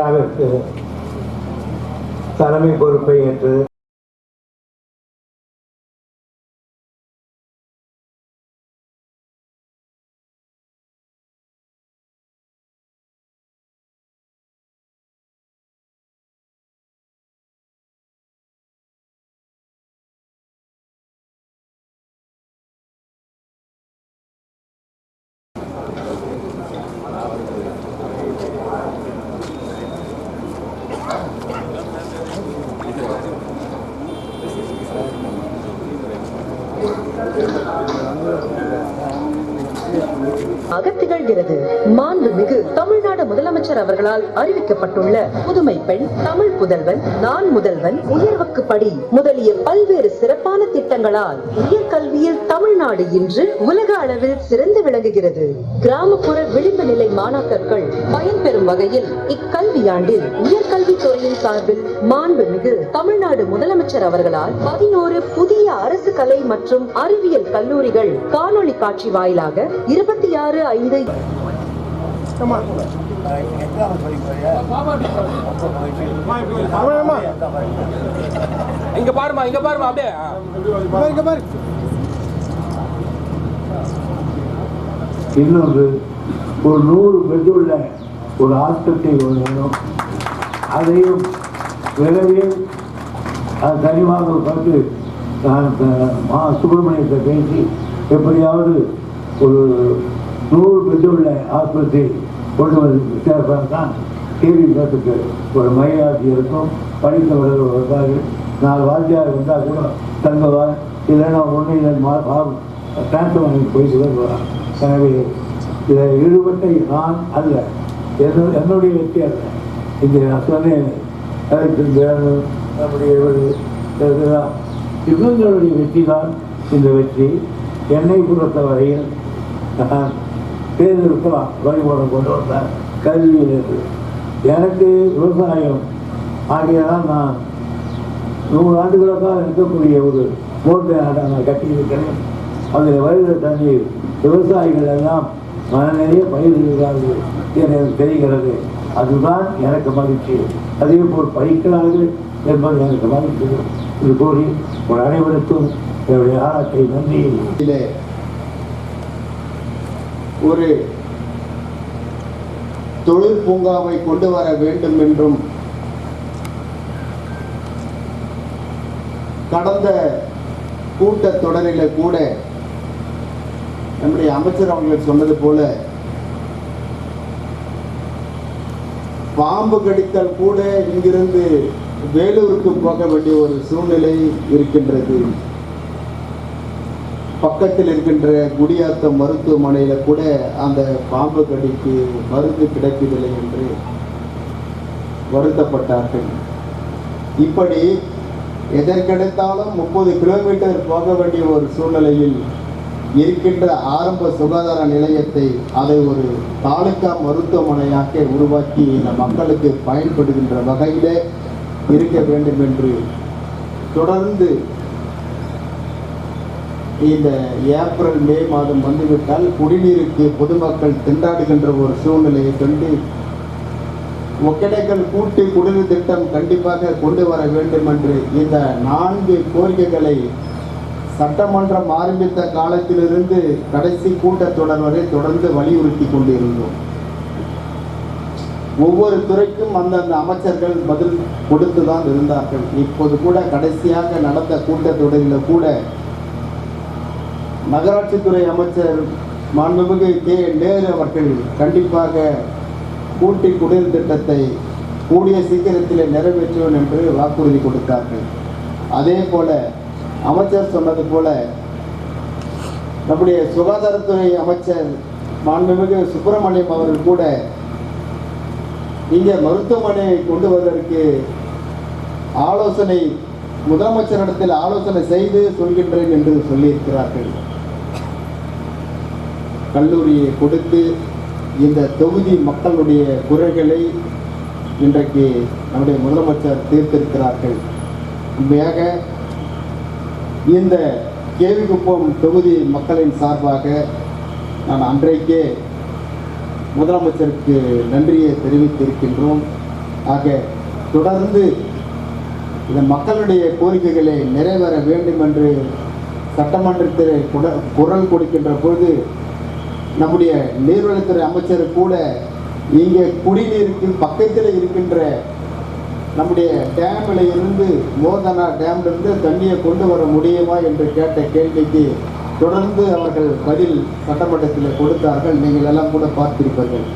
இந்த விழாவிற்கு தலைமை பொறுப்பை ஏற்று அகத்திகழ்கிறது. மாண்புமிகு தமிழ்நாடு முதலமைச்சர் அவர்களால் அறிவிக்கப்பட்டுள்ள புதுமை பெண் தமிழ் புதல்வன் நான் முதல்வன் உயர்வுக்கு படி முதலிய பல்வேறு சிறப்பான திட்டங்களால் உயர்கல்வியில் தமிழ்நாடு இன்று உலக அளவில் சிறந்து விளங்குகிறது. கிராமப்புற விளிம்பு நிலை மாணாக்கர்கள் பயன்பெறும் வகையில் இக்கல்வியாண்டில் உயர்கல்வித்துறையின் சார்பில் மாண்புமிகு தமிழ்நாடு முதலமைச்சர் அவர்களால் பதினோரு புதிய அரசு கலை மற்றும் அறிவியல் கல்லூரிகள் காணொளி காட்சி வாயிலாக இருபது இருபத்தி ஆறு ஐந்து இங்க பாருமா இங்க பாருமா அப்படியே. ஆ. இன்னொன்று ஒரு நூறு பெற்றுள்ள ஒரு ஆஸ்பத்திரி வேணும். அதையும் விரைவில் அது தனியாக பார்த்து நான் மா சுப்பிரமணியத்தை பேசி எப்படியாவது ஒரு நூறு பெற்றுள்ள ஆஸ்பத்திரி கொண்டு வந்து தான் கேள்வி கேட்டுக்கு ஒரு மையாட்சி இருக்கும். படித்தவர்கள் வருவார்கள் நாலு வாத்தியார் வந்தால் கூட தங்குவா இல்லைன்னா ஒன்று இல்லை டிரான்ஸ்ஃபர் வாங்கி போயிட்டு வருவாங்க எனவே இதை ஈடுபட்ட நான் அல்ல. என்னுடைய வெற்றி அல்ல. இந்த நான் சொன்னேன். நம்முடைய இவங்களுடைய வெற்றி தான் இந்த வெற்றி. என்னை பொறுத்தவரையில் வரையில் தேர்ந்தெடுக்கலாம் வழிபாடு கொண்டு வந்தேன் கல்வியிலிருந்து எனக்கு விவசாயம். ஆகியதான் நான் நூறு ஆண்டுகளாக இருக்கக்கூடிய ஒரு போர்ட்டை நான் கட்டியிருக்கிறேன். அதில் வருகிற தண்ணீர் விவசாயிகள் எல்லாம் மனநிறைய பயிரிடுகிறார்கள் என எனக்கு தெரிகிறது. அதுதான் எனக்கு மகிழ்ச்சி. அதே போல் பயிக்கிறார்கள் என்பது எனக்கு மகிழ்ச்சி. இது கூறி ஒரு அனைவருக்கும் என்னுடைய ஆராட்டை நன்றி. ஒரு தொழில் பூங்காவை கொண்டு வர வேண்டும் என்றும் கடந்த கூட்டத் தொடரில கூட நம்முடைய அமைச்சர் அவர்கள் சொன்னது போல பாம்பு கடித்தல் கூட இங்கிருந்து வேலூருக்கு போக வேண்டிய ஒரு சூழ்நிலை இருக்கின்றது. பக்கத்தில் இருக்கின்ற குடியாத்த மருத்துவமனையில் கூட அந்த பாம்பு கடிக்கு மருந்து கிடைக்கவில்லை என்று வருத்தப்பட்டார்கள். இப்படி எதற்கெடுத்தாலும் முப்பது கிலோமீட்டர் போக வேண்டிய ஒரு சூழ்நிலையில் இருக்கின்ற ஆரம்ப சுகாதார நிலையத்தை அதை ஒரு தாலுகா மருத்துவமனையாக உருவாக்கி இந்த மக்களுக்கு பயன்படுகின்ற வகையிலே இருக்க வேண்டும் என்று தொடர்ந்து இந்த ஏப்ரல் மே மாதம் வந்துவிட்டால் குடிநீருக்கு பொதுமக்கள் திண்டாடுகின்ற ஒரு சூழ்நிலையை கண்டு ஒகேனக்கல் கூட்டு குடிநீர் திட்டம் கண்டிப்பாக கொண்டு வர வேண்டும் என்று இந்த நான்கு கோரிக்கைகளை சட்டமன்றம் ஆரம்பித்த காலத்திலிருந்து கடைசி கூட்டத்தொடர் வரை தொடர்ந்து வலியுறுத்தி கொண்டிருந்தோம். ஒவ்வொரு துறைக்கும் அந்தந்த அமைச்சர்கள் பதில் கொடுத்து தான் இருந்தார்கள். இப்போது கூட கடைசியாக நடந்த கூட்டத்தொடரில் கூட நகராட்சித்துறை அமைச்சர் மாண்புமிகு கே. நேரு அவர்கள் கண்டிப்பாக கூட்டி குடிநீர் திட்டத்தை கூடிய சீக்கிரத்திலே நிறைவேற்றுவேன் என்று வாக்குறுதி கொடுத்தார்கள். அதே போல அமைச்சர் சொன்னது போல நம்முடைய சுகாதாரத்துறை அமைச்சர் மாண்புமிகு சுப்பிரமணியம் அவர்கள் கூட இங்கே மருத்துவமனையை கொண்டு வருவதற்கு ஆலோசனை முதலமைச்சரிடத்தில் ஆலோசனை செய்து சொல்கின்றேன் என்று சொல்லியிருக்கிறார்கள். கல்லூரியை கொடுத்து இந்த தொகுதி மக்களுடைய குறைகளை இன்றைக்கு நம்முடைய முதலமைச்சர் தீர்த்திருக்கிறார்கள். உண்மையாக இந்த கேவிக்குப்பம் தொகுதி மக்களின் சார்பாக நான் அன்றைக்கே முதலமைச்சருக்கு நன்றியை தெரிவித்திருக்கின்றோம். ஆக தொடர்ந்து இந்த மக்களுடைய கோரிக்கைகளை நிறைவேற வேண்டும் என்று சட்டமன்றத்தில் குட- குரல் கொடுக்கின்ற பொழுது நம்முடைய நீர்வளத்துறை அமைச்சர் கூட இங்கே குடிநீருக்கு பக்கத்தில் இருக்கின்ற நம்முடைய டேமில் இருந்து மோதனா டேம்லேருந்து தண்ணியை கொண்டு வர முடியுமா என்று கேட்ட கேள்விக்கு தொடர்ந்து அவர்கள் பதில் சட்டமன்றத்தில் கொடுத்தார்கள். நீங்கள் எல்லாம் கூட பார்த்திருப்பீர்கள்.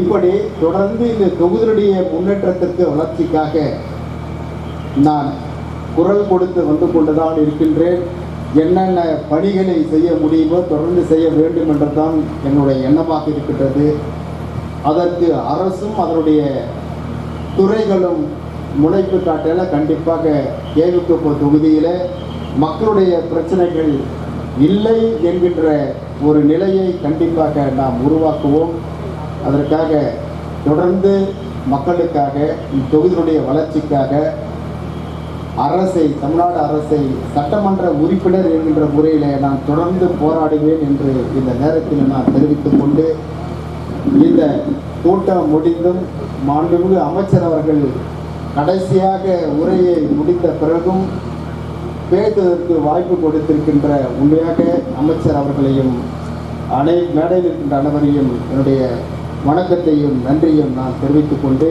இப்படி தொடர்ந்து இந்த தொகுதியுடைய முன்னேற்றத்திற்கு வளர்ச்சிக்காக நான் குரல் கொடுத்து வந்து கொண்டுதான் இருக்கின்றேன். என்னென்ன பணிகளை செய்ய முடியுமோ தொடர்ந்து செய்ய வேண்டும் என்றுதான் என்னுடைய எண்ணமாக இருக்கின்றது. அதற்கு அரசும் அதனுடைய துறைகளும் முளைப்பு காட்டல கண்டிப்பாக கேவிக்கோப்போ தொகுதியில் மக்களுடைய பிரச்சனைகள் இல்லை என்கின்ற ஒரு நிலையை கண்டிப்பாக நாம் உருவாக்குவோம். அதற்காக தொடர்ந்து மக்களுக்காக இத்தொகுதியினுடைய வளர்ச்சிக்காக அரசை தமிழ்நாடு அரசை சட்டமன்ற உறுப்பினர் என்கின்ற முறையில் நான் தொடர்ந்து போராடுவேன் என்று இந்த நேரத்தில் நான் தெரிவித்துக் கொண்டு இந்த கூட்டம் முடிந்தும் மாண்புமிகு அமைச்சர் அவர்கள் கடைசியாக உரையை முடித்த பிறகும் பேசுவதற்கு வாய்ப்பு கொடுத்திருக்கின்ற உண்மையாக அமைச்சர் அவர்களையும் அனை மேடையில் இருக்கின்ற அனைவரையும் என்னுடைய வணக்கத்தையும் நன்றியும் நான் தெரிவித்துக் கொண்டு